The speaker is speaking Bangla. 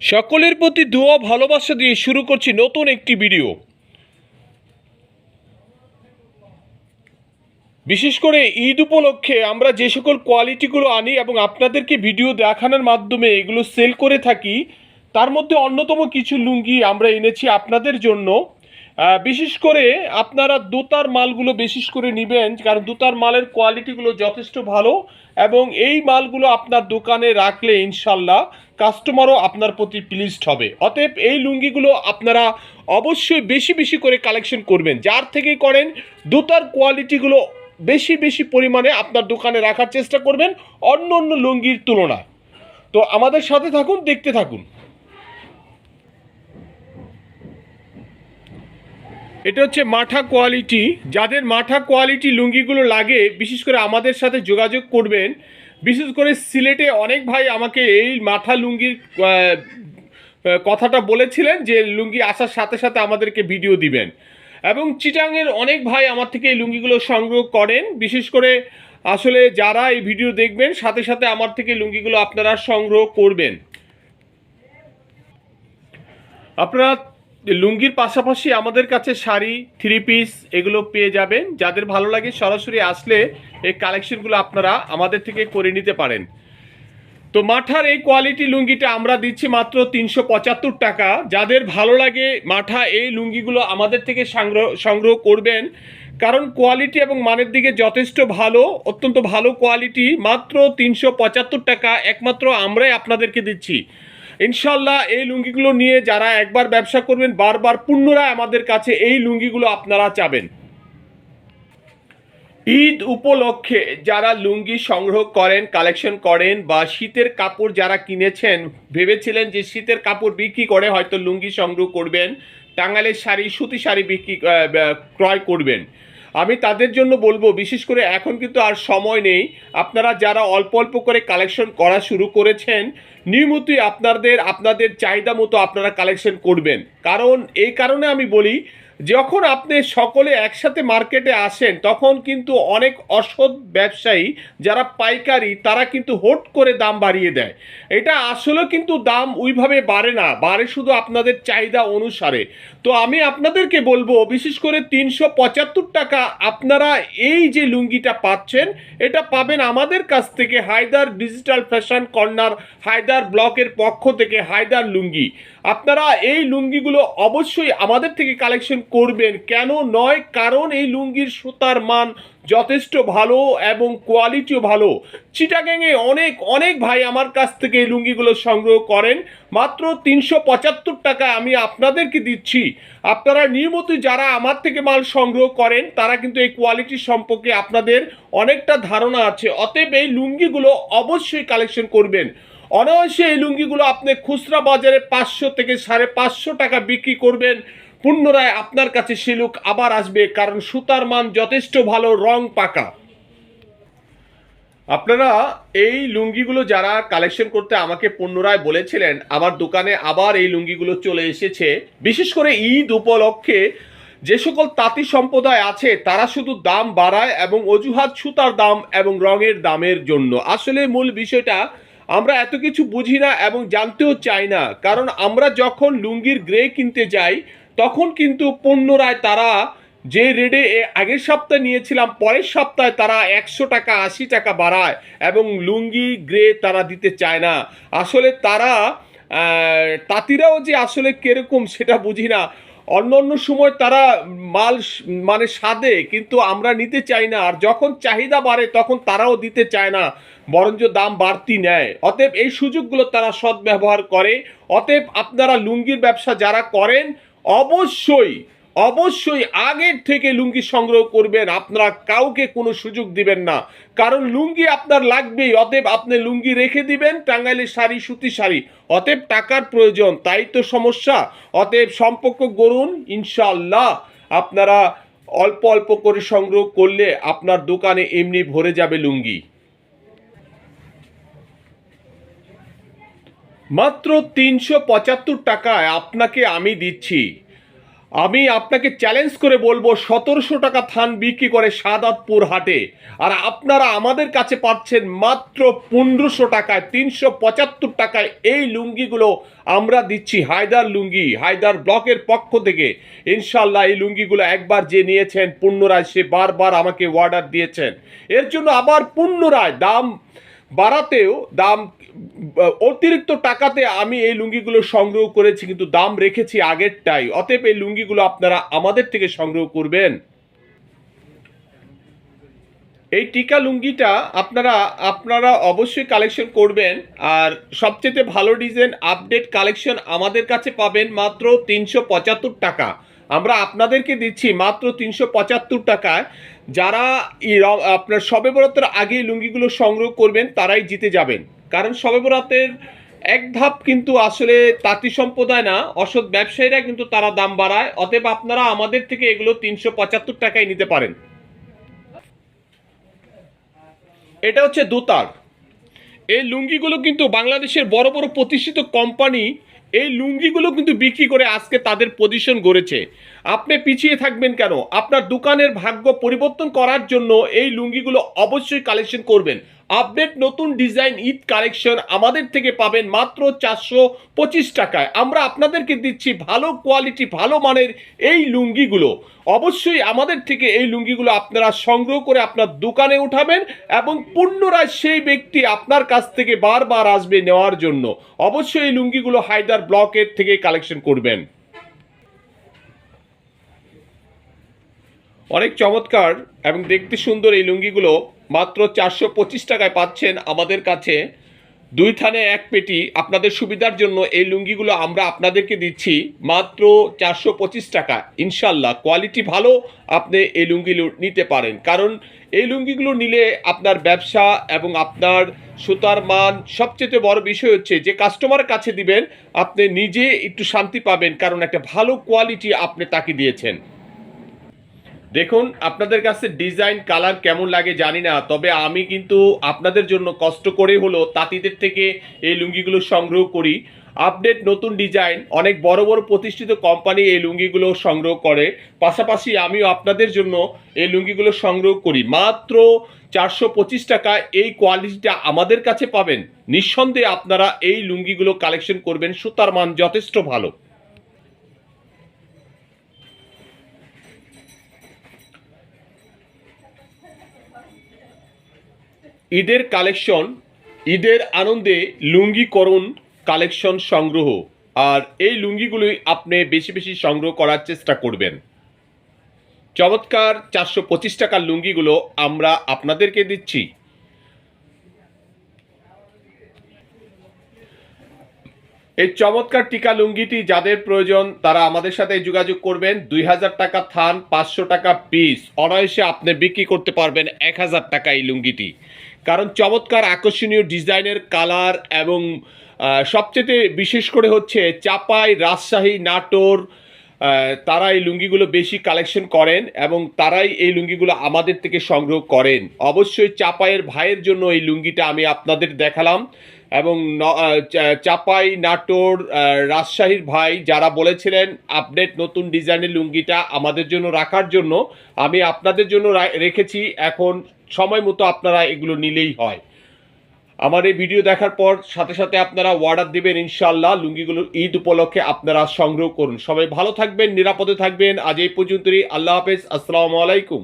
সকলের প্রতি দোয়া, ভালোবাসা দিয়ে শুরু করছি নতুন একটি ভিডিও। বিশেষ করে ঈদ উপলক্ষে আমরা যে সকল কোয়ালিটিগুলো আনি এবং আপনাদেরকে ভিডিও দেখানোর মাধ্যমে এগুলো সেল করে থাকি, তার মধ্যে অন্যতম কিছু লুঙ্গি আমরা এনেছি আপনাদের জন্য। বিশেষ করে আপনারা দুতার মালগুলো বিশেষ করে নেবেন, কারণ দুতার মালের কোয়ালিটিগুলো যথেষ্ট ভালো এবং এই মালগুলো আপনার দোকানে রাখলে ইনশাল্লাহ কাস্টমারও আপনার প্রতি প্লিজড হবে। অতএব এই লুঙ্গিগুলো আপনারা অবশ্যই বেশি বেশি করে কালেকশন করবেন। যার থেকে করেন, দুতার কোয়ালিটিগুলো বেশি বেশি পরিমাণে আপনার দোকানে রাখার চেষ্টা করবেন অন্য অন্য লুঙ্গির তুলনায়। তো আমাদের সাথে থাকুন, দেখতে থাকুন। এটা হচ্ছে মাঠা কোয়ালিটি। যাদের মাঠা কোয়ালিটি লুঙ্গিগুলো লাগে, বিশেষ করে আমাদের সাথে যোগাযোগ করবেন। বিশেষ করে সিলেটে অনেক ভাই আমাকে এই মাঠা লুঙ্গির কথাটা বলেছিলেন যে লুঙ্গি আসার সাথে সাথে আমাদেরকে ভিডিও দিবেন। এবং চিটাংয়ের অনেক ভাই আমার থেকে এই লুঙ্গিগুলো সংগ্রহ করেন। বিশেষ করে আসলে যারা এই ভিডিও দেখবেন, সাথে সাথে আমার থেকে লুঙ্গিগুলো আপনারা সংগ্রহ করবেন। আপনারা লুঙ্গির পাশাপাশি আমাদের কাছে শাড়ি থ্রি পিস এগুলো পেয়ে যাবেন। যাদের ভালো লাগে সরাসরি আসলে এই কালেকশনগুলো আপনারা আমাদের থেকে করে নিতে পারেন। তো মাঠার এই কোয়ালিটি লুঙ্গিটা আমরা দিচ্ছি মাত্র তিনশো পঁচাত্তর টাকা। যাদের ভালো লাগে মাঠা এই লুঙ্গিগুলো আমাদের থেকে সংগ্রহ সংগ্রহ করবেন। কারণ কোয়ালিটি এবং মানের দিকে যথেষ্ট ভালো, অত্যন্ত ভালো কোয়ালিটি মাত্র তিনশো পঁচাত্তর টাকা। একমাত্র আমরাই আপনাদেরকে দিচ্ছি। ইনশাল্লাহ এই লুঙ্গিগুলো নিয়ে যারা একবার ব্যবসা করবেন, বারবার পুনরায় আমাদের কাছে এই লুঙ্গিগুলো আপনারা চাবেন। ঈদ উপলক্ষে যারা লুঙ্গি সংগ্রহ করেন, কালেকশন করেন বা শীতের কাপড় যারা কিনেছেন, ভেবেছিলেন যে শীতের কাপড় বিক্রি করে হয়তো লুঙ্গি সংগ্রহ করবেন টাঙ্গালের শাড়ি, সুতি শাড়ি বিক্রি ক্রয় করবেন। আমি তাদের জন্য বলব, বিশেষ করে এখন কিন্তু আর সময় নেই। আপনারা যারা অল্প অল্প করে কালেকশন করা শুরু করেছেন, নিয়মিতই আপনাদের আপনাদের চাহিদা মতো আপনারা কালেকশন করবেন। কারণ, এই কারণে আমি বলি যখন আপনি সকলে একসাথে মার্কেটে আসেন, তখন কিন্তু অনেক অসৎ ব্যবসায়ী যারা পাইকারি, তারা কিন্তু হোট করে দাম বাড়িয়ে দেয়। এটা আসলে কিন্তু দাম ওইভাবে বাড়ে না, বাড়ে শুধু আপনাদের চাহিদা অনুসারে। তো আমি আপনাদেরকে বলব, বিশেষ করে তিনশো পঁচাত্তর টাকা আপনারা এই যে লুঙ্গিটা পাচ্ছেন, এটা পাবেন আমাদের কাছ থেকে Haidar digital fashion corner, Haidar ব্লকের পক্ষ থেকে হায়দার লুঙ্গি। আপনারা এই লুঙ্গিগুলো অবশ্যই আমাদের থেকে কালেকশন করবেন? কেন নয়? কারণ এই লুঙ্গির সুতার মান যথেষ্ট ভালো এবং কোয়ালিটিও ভালো। চিটাগ্যাংয়ে অনেক অনেক ভাই আমার কাছ থেকে এই লুঙ্গিগুলো সংগ্রহ করেন। মাত্র তিনশো পঁচাত্তর টাকা আমি আপনাদেরকে দিচ্ছি। আপনারা নিয়মিত যারা আমার থেকে মাল সংগ্রহ করেন, তারা কিন্তু এই কোয়ালিটি সম্পর্কে আপনাদের অনেকটা ধারণা আছে। অতএব এই লুঙ্গিগুলো অবশ্যই কালেকশন করবেন। অনায়াসে এই লুঙ্গিগুলো আপনি খুচরা বাজারে পাঁচশো থেকে সাড়ে পাঁচশো টাকা বিক্রি করবেন। পুনরায় আপনার কাছে শিলুক আবার আসবে, কারণ সুতার মান যথেষ্ট ভালো, রং পাকা। আপনারা এই লুঙ্গিগুলো যারা কালেকশন করতে আমাকে পুনরায় বলেছিলেন, আমার দোকানে আবার এই লুঙ্গিগুলো চলে এসেছে। বিশেষ করে ঈদ উপলক্ষে যে সকল তাঁতি সম্প্রদায় আছে, তারা শুধু দাম বাড়ায় এবং অজুহাত সুতার দাম এবং রঙের দামের জন্য। আসলে মূল বিষয়টা, আমরা এত কিছু বুঝি না এবং জানতেও চাই না, কারণ আমরা যখন লুঙ্গির গ্রে কিনতে যাই তখন কিন্তু পুনরায় তারা যে রেডে আগের সপ্তাহে নিয়েছিলাম, পরের সপ্তাহে তারা একশো টাকা, আশি টাকা বাড়ায় এবং লুঙ্গি, গ্রে তারা দিতে চায় না। আসলে তারা তাঁতিরাও যে আসলে কীরকম সেটা বুঝি না। অন্য অন্য সময় তারা মাল মানে সাদে কিন্তু আমরা নিতে চাই না। আর যখন চাহিদা বাড়ে, তখন তারাও দিতে চায় না, বরঞ্চ দাম বাড়তি নেয়। অতএব এই সুযোগগুলো তারা সদ্ব্যবহার করে। অতএব আপনারা লুঙ্গির ব্যবসা যারা করেন অবশ্যই অবশ্যই আগের থেকে লুঙ্গি সংগ্রহ করবেন। আপনারা কাউকে কোনো সুযোগ দিবেন না। কারণ লুঙ্গি আপনার লাগবেই, অতএব আপনি লুঙ্গি রেখে দিবেন টাঙ্গাইলের শাড়ি, সুতি শাড়ি। অতএব টাকার প্রয়োজন, তাই তো সমস্যা। অতএব সম্পর্ক গড়ুন ইনশাল্লাহ আপনারা অল্প অল্প করে সংগ্রহ করলে আপনার দোকানে এমনি ভরে যাবে লুঙ্গি। মাত্র তিনশো পঁচাত্তর টাকায় আপনাকে আমি দিচ্ছি। আমি আপনাকে চ্যালেঞ্জ করে বলব, সতেরোশো টাকা থান বিক্রি করে সাদাতপুর হাটে। আর আপনারা আমাদের কাছে পাচ্ছেন মাত্র পনেরোশো টাকায়, তিনশো পঁচাত্তর টাকায় এই লুঙ্গিগুলো আমরা দিচ্ছি হায়দার লুঙ্গি, হায়দার ব্লকের পক্ষ থেকে। ইনশাল্লাহ এই লুঙ্গিগুলো একবার যে নিয়েছেন পুণ্যরায় সে বারবার আমাকে অর্ডার দিয়েছেন। এর জন্য আবার পুণ্যরায় দাম বাড়াতেও দাম অতিরিক্ত টাকাতে আমি এই লুঙ্গিগুলো সংগ্রহ করেছি, কিন্তু দাম রেখেছি আগেরটাই। অতএব এই লুঙ্গিগুলো আপনারা আমাদের থেকে সংগ্রহ করবেন। এই টিকা লুঙ্গিটা আপনারা আপনারা অবশ্যই কালেকশন করবেন, আর সবচেয়ে ভালো ডিজাইন আপডেট কালেকশন আমাদের কাছে পাবেন মাত্র তিনশো পঁচাত্তর টাকা। আমরা আপনাদেরকে দিচ্ছি মাত্র তিনশো পঁচাত্তর টাকায়। যারা আপনার সবে বরাতের আগে লুঙ্গিগুলো সংগ্রহ করবেন, তারাই জিতে যাবেন। কারণ সবে বরাতের এক ধাপ কিন্তু আসলে তাঁতি সম্প্রদায় না, অসৎ ব্যবসায়ীরা কিন্তু তারা দাম বাড়ায়। অতএব আপনারা আমাদের থেকে এগুলো তিনশো পঁচাত্তর টাকায় নিতে পারেন। এটা হচ্ছে দোতার। এই লুঙ্গিগুলো কিন্তু বাংলাদেশের বড় বড় প্রতিষ্ঠিত কোম্পানি এই লুঙ্গিগুলো কিন্তু বিক্রি করে আজকে তাদের পজিশন গড়েছে। আপনি পিছিয়ে থাকবেন কেন? আপনার দোকানের ভাগ্য পরিবর্তন করার জন্য এই লুঙ্গিগুলো অবশ্যই কালেকশন করবেন। আপডেট নতুন ডিজাইন ঈদ কালেকশন আমাদের থেকে পাবেন মাত্র চারশো পঁচিশ টাকায়। আমরা আপনাদেরকে দিচ্ছি ভালো কোয়ালিটি, ভালো মানের এই লুঙ্গিগুলো। অবশ্যই আমাদের থেকে এই লুঙ্গিগুলো আপনারা সংগ্রহ করে আপনার দোকানে উঠাবেন এবং পুনরায় সেই ব্যক্তি আপনার কাছ থেকে বারবার আসবে নেওয়ার জন্য। অবশ্যই এই লুঙ্গিগুলো হায়দার ব্লকের থেকে কালেকশন করবেন। অনেক চমৎকার এবং দেখতে সুন্দর এই লুঙ্গিগুলো। মাত্র চারশো পঁচিশ টাকায় পাচ্ছেন আমাদের কাছে। দুই থানে এক পেটি। আপনাদের সুবিধার জন্য এই লুঙ্গিগুলো আমরা আপনাদেরকে দিচ্ছি মাত্র চারশো পঁচিশ টাকা ইনশাল্লাহ কোয়ালিটি ভালো, আপনি এই লুঙ্গিগুলো নিতে পারেন। কারণ এই লুঙ্গিগুলো নিলে আপনার ব্যবসা এবং আপনার সুতার মান সবচেয়ে বড় বিষয় হচ্ছে যে কাস্টমারের কাছে দিবেন, আপনি নিজে একটু শান্তি পাবেন। কারণ একটা ভালো কোয়ালিটি আপনি তাকে দিয়েছেন। দেখুন, আপনাদের কাছে ডিজাইন, কালার কেমন লাগে জানি না, তবে আমি কিন্তু আপনাদের জন্য কষ্ট করে হলো তাঁতিদের থেকে এই লুঙ্গিগুলো সংগ্রহ করি। আপডেট নতুন ডিজাইন, অনেক বড় বড় প্রতিষ্ঠিত কোম্পানি এই লুঙ্গিগুলো সংগ্রহ করে। পাশাপাশি আমিও আপনাদের জন্য এই লুঙ্গিগুলো সংগ্রহ করি। মাত্র চারশো পঁচিশ টাকা এই কোয়ালিটিটা আমাদের কাছে পাবেন। নিঃসন্দেহে আপনারা এই লুঙ্গিগুলো কালেকশন করবেন, সুতার মান যথেষ্ট ভালো। ঈদের কালেকশন, ঈদের আনন্দে লুঙ্গি করুন কালেকশন সংগ্রহ। আর এই লুঙ্গিগুলোই আপনি বেশি বেশি সংগ্রহ করার চেষ্টা করবেন। চমৎকার চারশো পঁচিশ টাকার লুঙ্গিগুলো আমরা আপনাদেরকে দিচ্ছি। এই চমৎকার টিকা লুঙ্গিটি যাদের প্রয়োজন, তারা আমাদের সাথে যোগাযোগ করবেন। দুই হাজার টাকা থান, পাঁচশো টাকা পিস। অনায়াসে আপনি বিক্রি করতে পারবেন এক হাজার টাকা এই লুঙ্গিটি। কারণ চমৎকার আকর্ষণীয় ডিজাইনের কালার এবং সবচেয়ে বিশেষ করে হচ্ছে চাপাই রাজশাহী নাটোর তারা এই লুঙ্গিগুলো বেশি কালেকশন করেন এবং তারাই এই লুঙ্গিগুলো আমাদের থেকে সংগ্রহ করেন। অবশ্যই চাপাইয়ের ভাইয়ের জন্য এই লুঙ্গিটা আমি আপনাদের দেখালাম। এবং চাপাই নাটোর রাজশাহীর ভাই যারা বলেছিলেন, আপডেট নতুন ডিজাইনের লুঙ্গিটা আমাদের জন্য রাখার জন্য, আমি আপনাদের জন্য রেখেছি। এখন সময় মতো আপনারা এগুলো নিলেই হয়। আমার এই ভিডিও দেখার পর সাথে সাথে আপনারা অর্ডার দিবেন ইনশাল্লাহ লুঙ্গিগুলো ঈদ উপলক্ষে আপনারা সংগ্রহ করুন। সবাই ভালো থাকবেন, নিরাপদে থাকবেন। আজ এই পর্যন্তই। আল্লাহ হাফেজ। আসসালামু আলাইকুম।